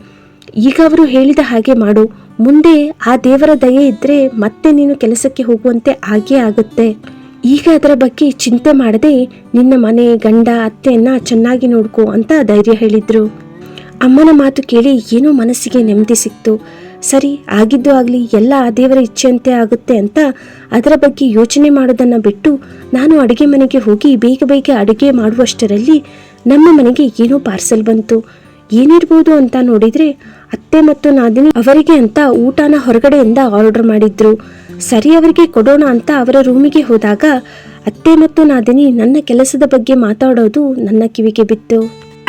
ಈಗ ಅವರು ಹೇಳಿದ ಹಾಗೆ ಮಾಡು. ಮುಂದೆ ಆ ದೇವರ ದಯೆ ಇದ್ರೆ ಮತ್ತೆ ನೀನು ಕೆಲಸಕ್ಕೆ ಹೋಗುವಂತೆ ಆಗೇ ಆಗುತ್ತೆ. ಈಗ ಅದರ ಬಗ್ಗೆ ಚಿಂತೆ ಮಾಡದೆ ನಿನ್ನ ಮನೆ, ಗಂಡ, ಅತ್ತೆಯನ್ನ ಚೆನ್ನಾಗಿ ನೋಡ್ಕೋ ಅಂತ ಧೈರ್ಯ ಹೇಳಿದ್ರು. ಅಮ್ಮನ ಮಾತು ಕೇಳಿ ಏನೋ ಮನಸ್ಸಿಗೆ ನೆಮ್ಮದಿ ಸಿಕ್ತು. ಸರಿ, ಆಗಿದ್ದು ಆಗಲಿ ಎಲ್ಲ ಆ ದೇವರ ಇಚ್ಛೆಯಂತೆ ಆಗುತ್ತೆ ಅಂತ ಅದರ ಬಗ್ಗೆ ಯೋಚನೆ ಮಾಡೋದನ್ನು ಬಿಟ್ಟು ನಾನು ಅಡುಗೆ ಮನೆಗೆ ಹೋಗಿ ಬೇಗ ಬೇಗ ಅಡುಗೆ ಮಾಡುವಷ್ಟರಲ್ಲಿ ನಮ್ಮ ಮನೆಗೆ ಏನೋ ಪಾರ್ಸೆಲ್ ಬಂತು. ಏನಿರ್ಬೋದು ಅಂತ ನೋಡಿದ್ರೆ ಅತ್ತೆ ಮತ್ತು ನಾದಿನಿ ಅವರಿಗೆ ಅಂತ ಊಟನ ಹೊರಗಡೆಯಿಂದ ಆರ್ಡರ್ ಮಾಡಿದ್ರು. ಸರಿ, ಅವರಿಗೆ ಕೊಡೋಣ ಅಂತ ಅವರ ರೂಮಿಗೆ ಹೋದಾಗ ಅತ್ತೆ ಮತ್ತು ನಾದಿನಿ ನನ್ನ ಕೆಲಸದ ಬಗ್ಗೆ ಮಾತಾಡೋದು ನನ್ನ ಕಿವಿಗೆ ಬಿತ್ತು.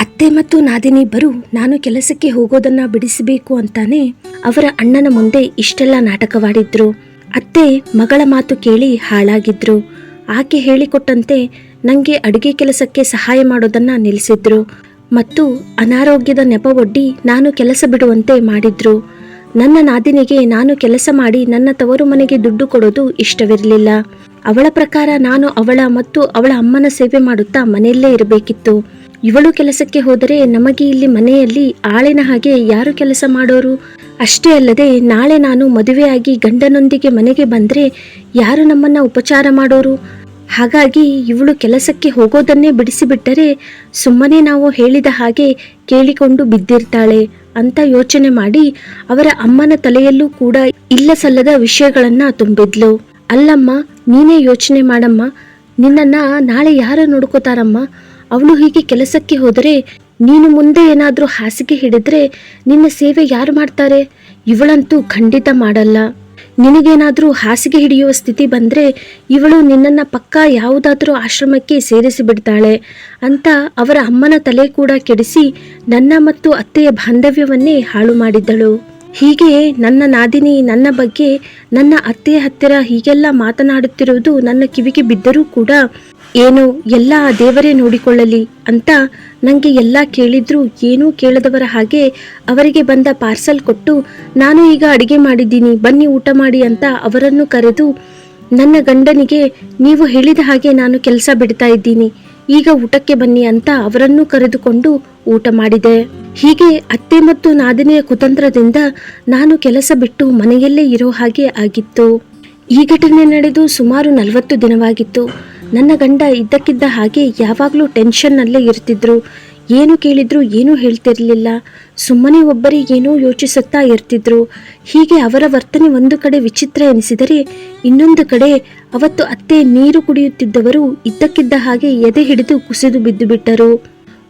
ಅತ್ತೆ ಮತ್ತು ನಾದಿನಿ ಬರು ನಾನು ಕೆಲಸಕ್ಕೆ ಹೋಗೋದನ್ನ ಬಿಡಿಸಬೇಕು ಅಂತಾನೆ ಅವರ ಅಣ್ಣನ ಮುಂದೆ ಇಷ್ಟೆಲ್ಲ ನಾಟಕವಾಡಿದ್ರು. ಅತ್ತೆ ಮಗಳ ಮಾತು ಕೇಳಿ ಹಾಳಾಗಿದ್ರು. ಆಕೆ ಹೇಳಿಕೊಟ್ಟಂತೆ ನಂಗೆ ಅಡುಗೆ ಕೆಲಸಕ್ಕೆ ಸಹಾಯ ಮಾಡೋದನ್ನ ನಿಲ್ಲಿಸಿದ್ರು ಮತ್ತು ಅನಾರೋಗ್ಯದ ನೆಪವೊಡ್ಡಿ ನಾನು ಕೆಲಸ ಬಿಡುವಂತೆ ಮಾಡಿದ್ರು. ನನ್ನ ನಾದಿನಿಗೆ ನಾನು ಕೆಲಸ ಮಾಡಿ ನನ್ನ ತವರು ಮನೆಗೆ ದುಡ್ಡು ಕೊಡೋದು ಇಷ್ಟವಿರಲಿಲ್ಲ. ಅವಳ ಪ್ರಕಾರ ನಾನು ಅವಳ ಮತ್ತು ಅವಳ ಅಮ್ಮನ ಸೇವೆ ಮಾಡುತ್ತಾ ಮನೆಯಲ್ಲೇ ಇರಬೇಕಿತ್ತು. ಇವಳು ಕೆಲಸಕ್ಕೆ ಹೋದರೆ ನಮಗೆ ಇಲ್ಲಿ ಮನೆಯಲ್ಲಿ ಆಳಿನ ಹಾಗೆ ಯಾರು ಕೆಲಸ ಮಾಡೋರು? ಅಷ್ಟೇ ಅಲ್ಲದೆ ನಾಳೆ ನಾನು ಮದುವೆಯಾಗಿ ಗಂಡನೊಂದಿಗೆ ಮನೆಗೆ ಬಂದ್ರೆ ಯಾರು ನಮ್ಮನ್ನ ಉಪಚಾರ ಮಾಡೋರು? ಹಾಗಾಗಿ ಇವಳು ಕೆಲಸಕ್ಕೆ ಹೋಗೋದನ್ನೇ ಬಿಡಿಸಿಬಿಟ್ಟರೆ ಸುಮ್ಮನೆ ನಾವು ಹೇಳಿದ ಹಾಗೆ ಕೇಳಿಕೊಂಡು ಬಿದ್ದಿರ್ತಾಳೆ ಅಂತ ಯೋಚನೆ ಮಾಡಿ ಅವರ ಅಮ್ಮನ ತಲೆಯಲ್ಲೂ ಕೂಡ ಇಲ್ಲ ಸಲ್ಲದ ವಿಷಯಗಳನ್ನ ತುಂಬಿದ್ಲು. ಅಲ್ಲಮ್ಮ, ನೀನೇ ಯೋಚನೆ ಮಾಡಮ್ಮ. ನಿನ್ನನ್ನ ನಾಳೆ ಯಾರು ನೋಡ್ಕೋತಾರಮ್ಮ? ಅವಳು ಹೀಗೆ ಕೆಲಸಕ್ಕೆ ಹೋದರೆ ನೀನು ಮುಂದೆ ಏನಾದರೂ ಹಾಸಿಗೆ ಹಿಡಿದ್ರೆ ನಿನ್ನ ಸೇವೆ ಯಾರು ಮಾಡ್ತಾರೆ? ಇವಳಂತೂ ಖಂಡಿತ ಮಾಡಲ್ಲ. ನಿನಗೇನಾದರೂ ಹಾಸಿಗೆ ಹಿಡಿಯುವ ಸ್ಥಿತಿ ಬಂದರೆ ಇವಳು ನಿನ್ನನ್ನು ಪಕ್ಕ ಯಾವುದಾದ್ರೂ ಆಶ್ರಮಕ್ಕೆ ಸೇರಿಸಿ ಬಿಡ್ತಾಳೆ ಅಂತ ಅವರ ಅಮ್ಮನ ತಲೆ ಕೂಡ ಕೆಡಿಸಿ ನನ್ನ ಮತ್ತು ಅತ್ತೆಯ ಬಾಂಧವ್ಯವನ್ನೇ ಹಾಳು ಮಾಡಿದ್ದಳು. ಹೀಗೆ ನನ್ನ ನಾದಿನಿ ನನ್ನ ಬಗ್ಗೆ ನನ್ನ ಅತ್ತೆಯ ಹತ್ತಿರ ಹೀಗೆಲ್ಲ ಮಾತನಾಡುತ್ತಿರುವುದು ನನ್ನ ಕಿವಿಗೆ ಬಿದ್ದರೂ ಕೂಡ ಏನು ಎಲ್ಲ ದೇವರೇ ನೋಡಿಕೊಳ್ಳಲಿ ಅಂತ ನನಗೆ ಎಲ್ಲ ಕೇಳಿದ್ರೂ ಏನೂ ಕೇಳದವರ ಹಾಗೆ ಅವರಿಗೆ ಬಂದ ಪಾರ್ಸಲ್ ಕೊಟ್ಟು, ನಾನು ಈಗ ಅಡಿಗೆ ಮಾಡಿದ್ದೀನಿ, ಬನ್ನಿ ಊಟ ಮಾಡಿ ಅಂತ ಅವರನ್ನು ಕರೆದು, ನನ್ನ ಗಂಡನಿಗೆ ನೀವು ಹೇಳಿದ ಹಾಗೆ ನಾನು ಕೆಲಸ ಬಿಡ್ತಾ ಇದ್ದೀನಿ, ಈಗ ಊಟಕ್ಕೆ ಬನ್ನಿ ಅಂತ ಅವರನ್ನು ಕರೆದುಕೊಂಡು ಊಟ ಮಾಡಿದೆ. ಹೀಗೆ ಅತ್ತೆ ಮತ್ತು ನಾದಿನಿಯ ಕುತಂತ್ರದಿಂದ ನಾನು ಕೆಲಸ ಬಿಟ್ಟು ಮನೆಯಲ್ಲೇ ಇರೋ ಹಾಗೆ ಆಗಿತ್ತು. ಈ ಘಟನೆ ನಡೆದು ಸುಮಾರು ನಲವತ್ತು ದಿನವಾಗಿತ್ತು. ನನ್ನ ಗಂಡ ಇದ್ದಕ್ಕಿದ್ದ ಹಾಗೆ ಯಾವಾಗಲೂ ಟೆನ್ಷನ್ನಲ್ಲೇ ಇರ್ತಿದ್ರು. ಏನು ಕೇಳಿದ್ರು ಏನೂ ಹೇಳ್ತಿರಲಿಲ್ಲ. ಸುಮ್ಮನೆ ಒಬ್ಬರಿಗೇನೋ ಯೋಚಿಸುತ್ತಾ ಇರ್ತಿದ್ರು. ಹೀಗೆ ಅವರ ವರ್ತನೆ ಒಂದು ಕಡೆ ವಿಚಿತ್ರ ಎನಿಸಿದರೆ ಇನ್ನೊಂದು ಕಡೆ ಅವತ್ತು ಅತ್ತೆ ನೀರು ಕುಡಿಯುತ್ತಿದ್ದವರು ಇದ್ದಕ್ಕಿದ್ದ ಹಾಗೆ ಎದೆ ಹಿಡಿದು ಕುಸಿದು ಬಿದ್ದು ಬಿಟ್ಟರು.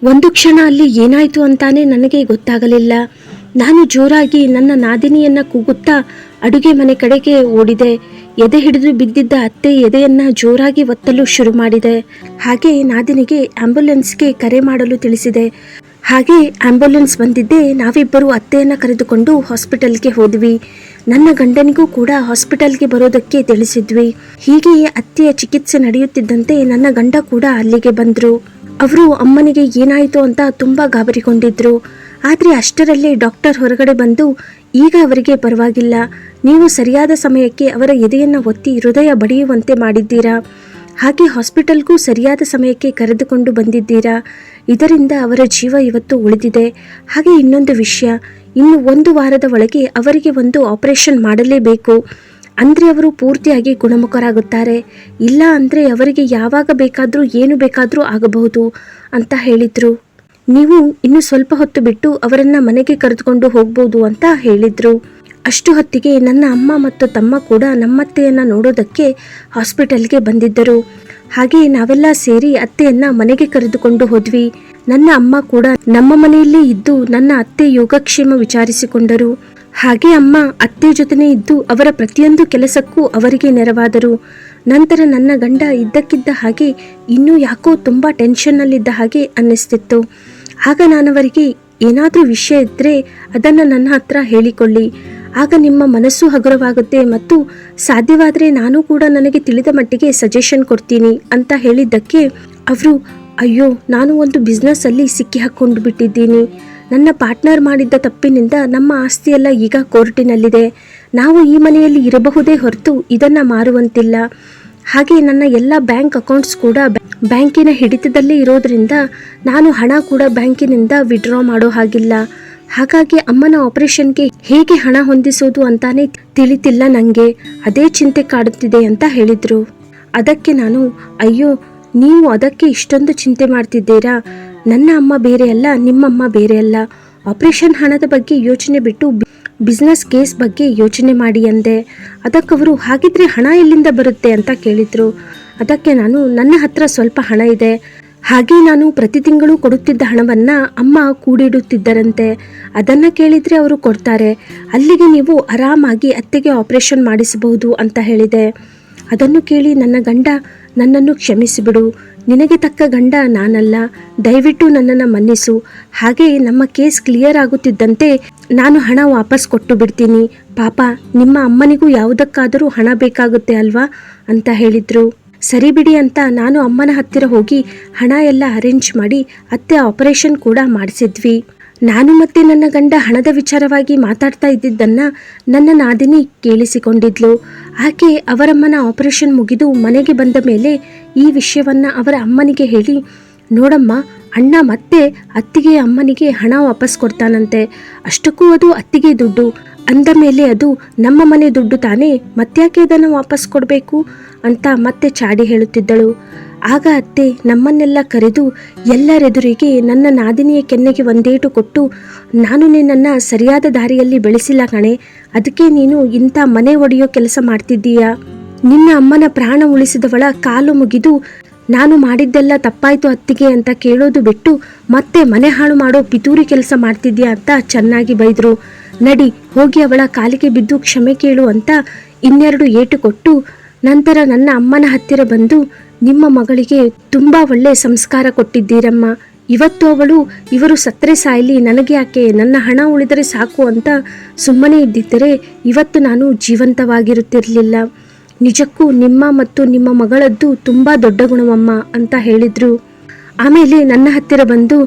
ಒಂದು ಕ್ಷಣ ಅಲ್ಲಿ ಏನಾಯಿತು ಅಂತಾನೆ ನನಗೆ ಗೊತ್ತಾಗಲಿಲ್ಲ. ನಾನು ಜೋರಾಗಿ ನನ್ನ ನಾದಿನಿಯನ್ನ ಕೂಗುತ್ತಾ ಅಡುಗೆ ಮನೆ ಕಡೆಗೆ ಓಡಿದೆ. ಎದೆ ಹಿಡಿದು ಬಿದ್ದಿದ್ದ ಅತ್ತೆ ಎದೆಯನ್ನ ಜೋರಾಗಿ ಒತ್ತಲು ಶುರು ಮಾಡಿದೆ. ಹಾಗೆ ನಾದಿನಿಗೆ ಆಂಬ್ಯುಲೆನ್ಸ್ಗೆ ಕರೆ ಮಾಡಲು ತಿಳಿಸಿದೆ. ಹಾಗೆ ಆಂಬ್ಯುಲೆನ್ಸ್ ಬಂದಿದ್ದೆ ನಾವಿಬ್ಬರು ಅತ್ತೆಯನ್ನ ಕರೆದುಕೊಂಡು ಹಾಸ್ಪಿಟಲ್ಗೆ ಹೋದ್ವಿ. ನನ್ನ ಗಂಡನಿಗೂ ಕೂಡ ಹಾಸ್ಪಿಟಲ್ಗೆ ಬರೋದಕ್ಕೆ ತಿಳಿಸಿದ್ವಿ. ಹೀಗೆಯೇ ಅತ್ತೆಯ ಚಿಕಿತ್ಸೆ ನಡೆಯುತ್ತಿದ್ದಂತೆ ನನ್ನ ಗಂಡ ಕೂಡ ಅಲ್ಲಿಗೆ ಬಂದ್ರು. ಅವರು ಅಮ್ಮನಿಗೆ ಏನಾಯಿತು ಅಂತ ತುಂಬಾ ಗಾಬರಿಗೊಂಡಿದ್ರು. ಆದರೆ ಅಷ್ಟರಲ್ಲೇ ಡಾಕ್ಟರ್ ಹೊರಗಡೆ ಬಂದು, ಈಗ ಅವರಿಗೆ ಪರವಾಗಿಲ್ಲ. ನೀವು ಸರಿಯಾದ ಸಮಯಕ್ಕೆ ಅವರ ಎದೆಯನ್ನು ಒತ್ತಿ ಹೃದಯ ಬಡಿಯುವಂತೆ ಮಾಡಿದ್ದೀರಾ? ಹಾಗೆ ಹಾಸ್ಪಿಟಲ್ಗೂ ಸರಿಯಾದ ಸಮಯಕ್ಕೆ ಕರೆದುಕೊಂಡು ಬಂದಿದ್ದೀರಾ? ಇದರಿಂದ ಅವರ ಜೀವ ಇವತ್ತು ಉಳಿದಿದೆ. ಹಾಗೆ ಇನ್ನೊಂದು ವಿಷಯ, ಇನ್ನು ಒಂದು ವಾರದ ಒಳಗೆ ಅವರಿಗೆ ಒಂದು ಆಪರೇಷನ್ ಮಾಡಲೇಬೇಕು. ಅಂದರೆ ಅವರು ಪೂರ್ತಿಯಾಗಿ ಗುಣಮುಖರಾಗುತ್ತಾರೆ. ಇಲ್ಲ ಅಂದರೆ ಅವರಿಗೆ ಯಾವಾಗ ಬೇಕಾದರೂ ಏನು ಬೇಕಾದರೂ ಆಗಬಹುದು, ಅಂತ ಹೇಳಿದರು. ನೀವು ಇನ್ನು ಸ್ವಲ್ಪ ಹೊತ್ತು ಬಿಟ್ಟು ಅವರನ್ನು ಮನೆಗೆ ಕರೆದುಕೊಂಡು ಹೋಗ್ಬೋದು ಅಂತ ಹೇಳಿದ್ರು. ಅಷ್ಟು ಹೊತ್ತಿಗೆ ನನ್ನ ಅಮ್ಮ ಮತ್ತು ತಮ್ಮ ಕೂಡ ನಮ್ಮತ್ತೆಯನ್ನು ನೋಡೋದಕ್ಕೆ ಹಾಸ್ಪಿಟಲ್ಗೆ ಬಂದಿದ್ದರು. ಹಾಗೆ ನಾವೆಲ್ಲ ಸೇರಿ ಅತ್ತೆಯನ್ನ ಮನೆಗೆ ಕರೆದುಕೊಂಡು ಹೋದ್ವಿ. ನನ್ನ ಅಮ್ಮ ಕೂಡ ನಮ್ಮ ಮನೆಯಲ್ಲೇ ಇದ್ದು ನನ್ನ ಅತ್ತೆ ಯೋಗಕ್ಷೇಮ ವಿಚಾರಿಸಿಕೊಂಡರು. ಹಾಗೆ ಅಮ್ಮ ಅತ್ತೆ ಜೊತೆನೇ ಇದ್ದು ಅವರ ಪ್ರತಿಯೊಂದು ಕೆಲಸಕ್ಕೂ ಅವರಿಗೆ ನೆರವಾದರು. ನಂತರ ನನ್ನ ಗಂಡ ಇದ್ದಕ್ಕಿದ್ದ ಹಾಗೆ ಇನ್ನೂ ಯಾಕೋ ತುಂಬ ಟೆನ್ಷನ್ನಲ್ಲಿದ್ದ ಹಾಗೆ ಅನ್ನಿಸ್ತಿತ್ತು. ಆಗ ನಾನವರಿಗೆ ಏನಾದರೂ ವಿಷಯ ಇದ್ದರೆ ಅದನ್ನು ನನ್ನ ಹತ್ರ ಹೇಳಿಕೊಳ್ಳಿ. ಆಗ ನಿಮ್ಮ ಮನಸ್ಸು ಹಗುರವಾಗುತ್ತೆ ಮತ್ತು ಸಾಧ್ಯವಾದರೆ ನಾನು ಕೂಡ ನನಗೆ ತಿಳಿದ ಮಟ್ಟಿಗೆ ಸಜೆಷನ್ ಕೊಡ್ತೀನಿ ಅಂತ ಹೇಳಿದ್ದಕ್ಕೆ ಅವರು, ಅಯ್ಯೋ, ನಾನು ಒಂದು ಬಿಸ್ನೆಸ್ಸಲ್ಲಿ ಸಿಕ್ಕಿ ಹಾಕ್ಕೊಂಡು ಬಿಟ್ಟಿದ್ದೀನಿ. ನನ್ನ ಪಾರ್ಟ್ನರ್ ಮಾಡಿದ್ದ ತಪ್ಪಿನಿಂದ ನಮ್ಮ ಆಸ್ತಿಯೆಲ್ಲ ಈಗ ಕೋರ್ಟಿನಲ್ಲಿದೆ. ನಾವು ಈ ಮನೆಯಲ್ಲಿ ಇರಬಹುದೇ ಹೊರತು ಇದನ್ನು ಮಾರುವಂತಿಲ್ಲ. ಹಾಗೆ ನನ್ನ ಎಲ್ಲ ಬ್ಯಾಂಕ್ ಅಕೌಂಟ್ಸ್ ಕೂಡ ಬ್ಯಾಂಕಿನ ಹಿಡಿತದಲ್ಲೇ ಇರೋದ್ರಿಂದ ನಾನು ಹಣ ಕೂಡ ಬ್ಯಾಂಕಿನಿಂದ ವಿಡ್ರಾ ಮಾಡೋ ಹಾಗಿಲ್ಲ. ಹಾಗಾಗಿ ಅಮ್ಮನ ಆಪರೇಷನ್ಗೆ ಹೇಗೆ ಹಣ ಹೊಂದಿಸೋದು ಅಂತಾನೆ ತಿಳಿತಿಲ್ಲ ನನಗೆ ಅದೇ ಚಿಂತೆ ಕಾಡುತ್ತಿದೆ ಅಂತ ಹೇಳಿದ್ರು. ಅದಕ್ಕೆ ನಾನು, ಅಯ್ಯೋ, ನೀವು ಅದಕ್ಕೆ ಇಷ್ಟೊಂದು ಚಿಂತೆ ಮಾಡ್ತಿದ್ದೀರಾ? ನನ್ನ ಅಮ್ಮ ಬೇರೆ ಅಲ್ಲ, ನಿಮ್ಮಮ್ಮ ಬೇರೆ ಅಲ್ಲ. ಆಪರೇಷನ್ ಹಣದ ಬಗ್ಗೆ ಯೋಚನೆ ಬಿಟ್ಟು ಬಿಸ್ನೆಸ್ ಕೇಸ್ ಬಗ್ಗೆ ಯೋಚನೆ ಮಾಡಿ ಅಂದೆ. ಅದಕ್ಕವರು ಹಾಗಿದ್ರೆ ಹಣ ಎಲ್ಲಿಂದ ಬರುತ್ತೆ ಅಂತ ಕೇಳಿದ್ರು. ಅದಕ್ಕೆ ನಾನು, ನನ್ನ ಹತ್ರ ಸ್ವಲ್ಪ ಹಣ ಇದೆ. ಹಾಗೆ ನಾನು ಪ್ರತಿ ತಿಂಗಳು ಕೊಡುತ್ತಿದ್ದ ಹಣವನ್ನ ಅಮ್ಮ ಕೂಡಿಡುತ್ತಿದ್ದರಂತೆ. ಅದನ್ನ ಕೇಳಿದ್ರೆ ಅವರು ಕೊಡ್ತಾರೆ. ಅಲ್ಲಿಗೆ ನೀವು ಆರಾಮಾಗಿ ಅತ್ತೆಗೆ ಆಪರೇಷನ್ ಮಾಡಿಸಬಹುದು ಅಂತ ಹೇಳಿದೆ. ಅದನ್ನು ಕೇಳಿ ನನ್ನ ಗಂಡ ನನ್ನನ್ನು ಕ್ಷಮಿಸಿಬಿಡು. ನಿನಗೆ ತಕ್ಕ ಗಂಡ ನಾನಲ್ಲ. ದಯವಿಟ್ಟು ನನ್ನನ್ನು ಮನ್ನಿಸು. ಹಾಗೆ ನಮ್ಮ ಕೇಸ್ ಕ್ಲಿಯರ್ ಆಗುತ್ತಿದ್ದಂತೆ ನಾನು ಹಣ ವಾಪಸ್ ಕೊಟ್ಟು ಬಿಡ್ತೀನಿ. ಪಾಪ, ನಿಮ್ಮ ಅಮ್ಮನಿಗೂ ಯಾವುದಕ್ಕಾದರೂ ಹಣ ಬೇಕಾಗುತ್ತೆ ಅಲ್ವಾ? ಅಂತ ಹೇಳಿದ್ರು. ಸರಿ ಬಿಡಿ ಅಂತ ನಾನು ಅಮ್ಮನ ಹತ್ತಿರ ಹೋಗಿ ಹಣ ಎಲ್ಲ ಅರೇಂಜ್ ಮಾಡಿ ಅತ್ತೆ ಆಪರೇಷನ್ ಕೂಡ ಮಾಡಿಸಿದ್ವಿ. ನಾನು ಮತ್ತೆ ನನ್ನ ಗಂಡ ಹಣದ ವಿಚಾರವಾಗಿ ಮಾತಾಡ್ತಾ ಇದ್ದಿದ್ದನ್ನ ನನ್ನ ನಾದಿನಿ ಕೇಳಿಸಿಕೊಂಡಿದ್ಲು. ಆಕೆ ಅವರಮ್ಮನ ಆಪರೇಷನ್ ಮುಗಿದು ಮನೆಗೆ ಬಂದ ಮೇಲೆ ಈ ವಿಷಯವನ್ನ ಅವರ ಅಮ್ಮನಿಗೆ ಹೇಳಿ, ನೋಡಮ್ಮ, ಅಣ್ಣ ಮತ್ತೆ ಅತ್ತಿಗೆ ಅಮ್ಮನಿಗೆ ಹಣ ವಾಪಸ್ ಕೊಡ್ತಾನಂತೆ. ಅಷ್ಟಕ್ಕೂ ಅದು ಅತ್ತಿಗೆ ದುಡ್ಡು. ಅಂದ ಮೇಲೆ ಅದು, ನಮ್ಮ ಮನೆ ದುಡ್ಡು ತಾನೇ, ಮತ್ತ್ಯಾಕೆ ಇದನ್ನು ವಾಪಸ್ ಕೊಡಬೇಕು? ಅಂತ ಮತ್ತೆ ಚಾಡಿ ಹೇಳುತ್ತಿದ್ದಳು. ಆಗ ಅತ್ತೆ ನಮ್ಮನ್ನೆಲ್ಲ ಕರೆದು, ಎಲ್ಲರೆದುರಿಗೆ ನನ್ನ ನಾದಿನಿಯ ಕೆನ್ನೆಗೆ ಒಂದೇಟು ಕೊಟ್ಟು, ನಾನು ನಿನ್ನನ್ನು ಸರಿಯಾದ ದಾರಿಯಲ್ಲಿ ಬೆಳೆಸಿಲ್ಲ ಕಣೆ. ಅದಕ್ಕೆ ನೀನು ಇಂಥ ಮನೆ ಒಡೆಯೋ ಕೆಲಸ ಮಾಡ್ತಿದ್ದೀಯಾ? ನಿನ್ನ ಅಮ್ಮನ ಪ್ರಾಣ ಉಳಿಸಿದವಳ ಕಾಲು ಮುಗಿದು, ನಾನು ಮಾಡಿದ್ದೆಲ್ಲ ತಪ್ಪಾಯ್ತು ಅತ್ತಿಗೆ ಅಂತ ಕೇಳೋದು ಬಿಟ್ಟು, ಮತ್ತೆ ಮನೆ ಹಾಳು ಮಾಡೋ ಪಿತೂರಿ ಕೆಲಸ ಮಾಡ್ತಿದ್ಯಾ ಅಂತ ಚೆನ್ನಾಗಿ ಬೈದ್ರು. ನಡಿ, ಹೋಗಿ ಅವಳ ಕಾಲಿಗೆ ಬಿದ್ದು ಕ್ಷಮೆ ಕೇಳು ಅಂತ ಇನ್ನೆರಡು ಏಟು ಕೊಟ್ಟು ನಂತರ ನನ್ನ ಅಮ್ಮನ ಹತ್ತಿರ ಬಂದು, ನಿಮ್ಮ ಮಗಳಿಗೆ ತುಂಬಾ ಒಳ್ಳೆ ಸಂಸ್ಕಾರ ಕೊಟ್ಟಿದ್ದೀರಮ್ಮ. ಇವತ್ತು ಅವಳು ಇವರು ಸತ್ತರೆ ಸಾಯಲಿ, ನನಗೆ ಯಾಕೆ ನನ್ನ ಹಣ ಉಳಿದರೆ ಸಾಕು ಅಂತ ಸುಮ್ಮನೆ ಇದ್ದಿದ್ದರೆ ಇವತ್ತು ನಾನು ಜೀವಂತವಾಗಿರುತ್ತಿರಲಿಲ್ಲ. ನಿಜಕ್ಕೂ ನಿಮ್ಮ ಮತ್ತು ನಿಮ್ಮ ಮಗಳದ್ದು ತುಂಬ ದೊಡ್ಡ ಗುಣವಮ್ಮ ಅಂತ ಹೇಳಿದ್ರು. ಆಮೇಲೆ ನನ್ನ ಹತ್ತಿರ ಬಂದು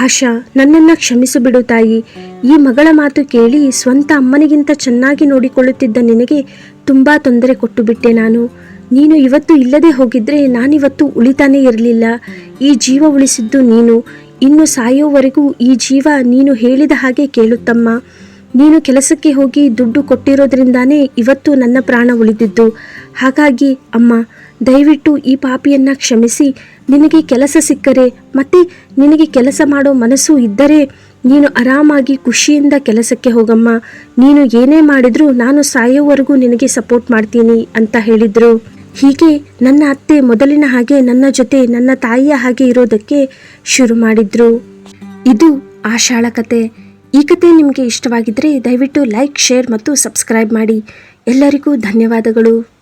ಆಶಾ, ನನ್ನನ್ನು ಕ್ಷಮಿಸು ಬಿಡು ತಾಯಿ. ಈ ಮಗಳ ಮಾತು ಕೇಳಿ ಸ್ವಂತ ಅಮ್ಮನಿಗಿಂತ ಚೆನ್ನಾಗಿ ನೋಡಿಕೊಳ್ಳುತ್ತಿದ್ದ ನಿನಗೆ ತುಂಬ ತೊಂದರೆ ಕೊಟ್ಟು ಬಿಟ್ಟೆ ನಾನು. ನೀನು ಇವತ್ತು ಇಲ್ಲದೆ ಹೋಗಿದ್ರೆ ನಾನಿವತ್ತು ಉಳಿತಾನೇ ಇರಲಿಲ್ಲ. ಈ ಜೀವ ಉಳಿಸಿದ್ದು ನೀನು. ಇನ್ನು ಸಾಯೋವರೆಗೂ ಈ ಜೀವ ನೀನು ಹೇಳಿದ ಹಾಗೆ ಕೇಳುತ್ತಮ್ಮ. ನೀನು ಕೆಲಸಕ್ಕೆ ಹೋಗಿ ದುಡ್ಡು ಕೊಟ್ಟಿರೋದ್ರಿಂದಾನೇ ಇವತ್ತು ನನ್ನ ಪ್ರಾಣ ಉಳಿದಿದ್ದು. ಹಾಗಾಗಿ ಅಮ್ಮ ದಯವಿಟ್ಟು ಈ ಪಾಪಿಯನ್ನು ಕ್ಷಮಿಸಿ. ನಿನಗೆ ಕೆಲಸ ಸಿಕ್ಕರೆ ಮತ್ತೆ ನಿನಗೆ ಕೆಲಸ ಮಾಡೋ ಮನಸ್ಸು ಇದ್ದರೆ ನೀನು ಆರಾಮಾಗಿ ಖುಷಿಯಿಂದ ಕೆಲಸಕ್ಕೆ ಹೋಗಮ್ಮ. ನೀನು ಏನೇ ಮಾಡಿದರೂ ನಾನು ಸಾಯೋವರೆಗೂ ನಿನಗೆ ಸಪೋರ್ಟ್ ಮಾಡ್ತೀನಿ ಅಂತ ಹೇಳಿದರು. ಹೀಗೆ ನನ್ನ ಅತ್ತೆ ಮೊದಲಿನ ಹಾಗೆ ನನ್ನ ಜೊತೆ ನನ್ನ ತಾಯಿಯ ಹಾಗೆ ಇರೋದಕ್ಕೆ ಶುರು ಮಾಡಿದ್ರು. ಇದು ಆಶಾಳ ಕತೆ. ಈ ಕತೆ ನಿಮಗೆ ಇಷ್ಟವಾಗಿದ್ದರೆ ದಯವಿಟ್ಟು ಲೈಕ್ ಶೇರ್ ಮತ್ತು ಸಬ್ಸ್ಕ್ರೈಬ್ ಮಾಡಿ. ಎಲ್ಲರಿಗೂ ಧನ್ಯವಾದಗಳು.